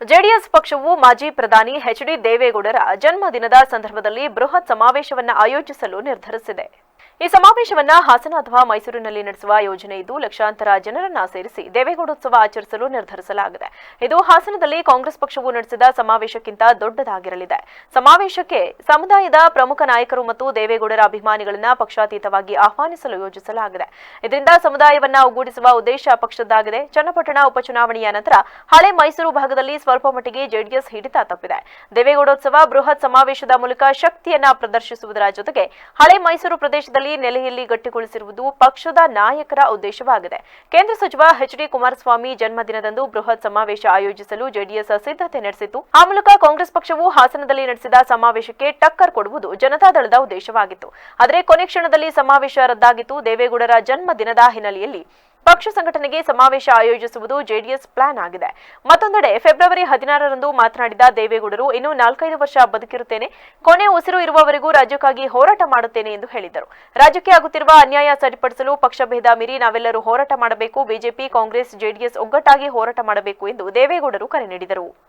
JDS ಪಕ್ಷವು ಮಾಜಿ ಪ್ರಧಾನಿ ಎಚ್ಡಿ ದೇವೇಗೌಡರ ಜನ್ಮದಿನದ ಸಂದರ್ಭದಲ್ಲಿ ಬೃಹತ್ ಸಮಾವೇಶವನ್ನು ಆಯೋಜಿಸಲು ನಿರ್ಧರಿಸಿದೆ. ಈ ಸಮಾವೇಶವನ್ನ ಹಾಸನ ಅಥವಾ ಮೈಸೂರಿನಲ್ಲಿ ನಡೆಸುವ ಯೋಜನೆ ಇದ್ದು, ಲಕ್ಷಾಂತರ ಜನರನ್ನ ಸೇರಿಸಿ ದೇವೇಗೌಡೋತ್ಸವ ಆಚರಿಸಲು ನಿರ್ಧರಿಸಲಾಗಿದೆ. ಇದು ಹಾಸನದಲ್ಲಿ ಕಾಂಗ್ರೆಸ್ ಪಕ್ಷವು ನಡೆಸಿದ ಸಮಾವೇಶಕ್ಕಿಂತ ದೊಡ್ಡದಾಗಿರಲಿದೆ. ಸಮಾವೇಶಕ್ಕೆ ಸಮುದಾಯದ ಪ್ರಮುಖ ನಾಯಕರು ಮತ್ತು ದೇವೇಗೌಡರ ಅಭಿಮಾನಿಗಳನ್ನ ಪಕ್ಷಾತೀತವಾಗಿ ಆಹ್ವಾನಿಸಲು ಯೋಜಿಸಲಾಗಿದೆ. ಇದರಿಂದ ಸಮುದಾಯವನ್ನ ಒಗ್ಗೂಡಿಸುವ ಉದ್ದೇಶ ಪಕ್ಷದ್ದಾಗಿದೆ. ಚನ್ನಪಟ್ಟಣ ಉಪಚುನಾವಣೆಯ ನಂತರ ಹಳೆ ಮೈಸೂರು ಭಾಗದಲ್ಲಿ ಸ್ವಲ್ಪ ಮಟ್ಟಿಗೆ ಜೆಡಿಎಸ್ ಹಿಡಿತ ತಪ್ಪಿದೆ. ದೇವೇಗೌಡೋತ್ಸವ ಬೃಹತ್ ಸಮಾವೇಶದ ಮೂಲಕ ಶಕ್ತಿಯನ್ನ ಪ್ರದರ್ಶಿಸುವುದರ ಜೊತೆಗೆ ಹಳೆ ಮೈಸೂರು ಪ್ರದೇಶದಲ್ಲಿ ನೆಲೆಯಲ್ಲಿ ಗಟ್ಟಿಗೊಳಿಸಿರುವುದು ಪಕ್ಷದ ನಾಯಕರ ಉದ್ದೇಶವಾಗಿದೆ. ಕೇಂದ್ರ ಸಚಿವ ಎಚ್ ಡಿ ಕುಮಾರಸ್ವಾಮಿ ಜನ್ಮದಿನದಂದು ಬೃಹತ್ ಸಮಾವೇಶ ಆಯೋಜಿಸಲು ಜೆಡಿಎಸ್ ಸಿದ್ಧತೆ ನಡೆಸಿತ್ತು ಆ ಮೂಲಕ ಕಾಂಗ್ರೆಸ್ ಪಕ್ಷವು ಹಾಸನದಲ್ಲಿ ನಡೆಸಿದ ಸಮಾವೇಶಕ್ಕೆ ಟಕ್ಕರ್ ಕೊಡುವುದು ಜನತಾದಳದ ಉದ್ದೇಶವಾಗಿತ್ತು. ಆದರೆ ಕೊನೆ ಕ್ಷಣದಲ್ಲಿ ಸಮಾವೇಶ ರದ್ದಾಗಿತ್ತು. ದೇವೇಗೌಡರ ಜನ್ಮದಿನದ ಹಿನ್ನೆಲೆಯಲ್ಲಿ ಪಕ್ಷ ಸಂಘಟನೆಗೆ ಸಮಾವೇಶ ಆಯೋಜಿಸುವುದು ಜೆಡಿಎಸ್ ಪ್ಲಾನ್ ಆಗಿದೆ. ಮತ್ತೊಂದೆಡೆ ಫೆಬ್ರವರಿ ಹದಿನಾರರಂದು ಮಾತನಾಡಿದ ದೇವೇಗೌಡರು, ಇನ್ನು ನಾಲ್ಕೈದು ವರ್ಷ ಬದುಕಿರುತ್ತೇನೆ. ಕೊನೆ ಉಸಿರು ಇರುವವರೆಗೂ ರಾಜ್ಯಕ್ಕಾಗಿ ಹೋರಾಟ ಮಾಡುತ್ತೇನೆ ಎಂದು ಹೇಳಿದರು ರಾಜ್ಯಕ್ಕೆ ಆಗುತ್ತಿರುವ ಅನ್ಯಾಯ ಸರಿಪಡಿಸಲು ಪಕ್ಷಭೇದ ಮೀರಿ ನಾವೆಲ್ಲರೂ ಹೋರಾಟ ಮಾಡಬೇಕು. ಬಿಜೆಪಿ, ಕಾಂಗ್ರೆಸ್, ಜೆಡಿಎಸ್ ಒಗ್ಗಟ್ಟಾಗಿ ಹೋರಾಟ ಮಾಡಬೇಕು ಎಂದು ದೇವೇಗೌಡರು ಕರೆ ನೀಡಿದರು.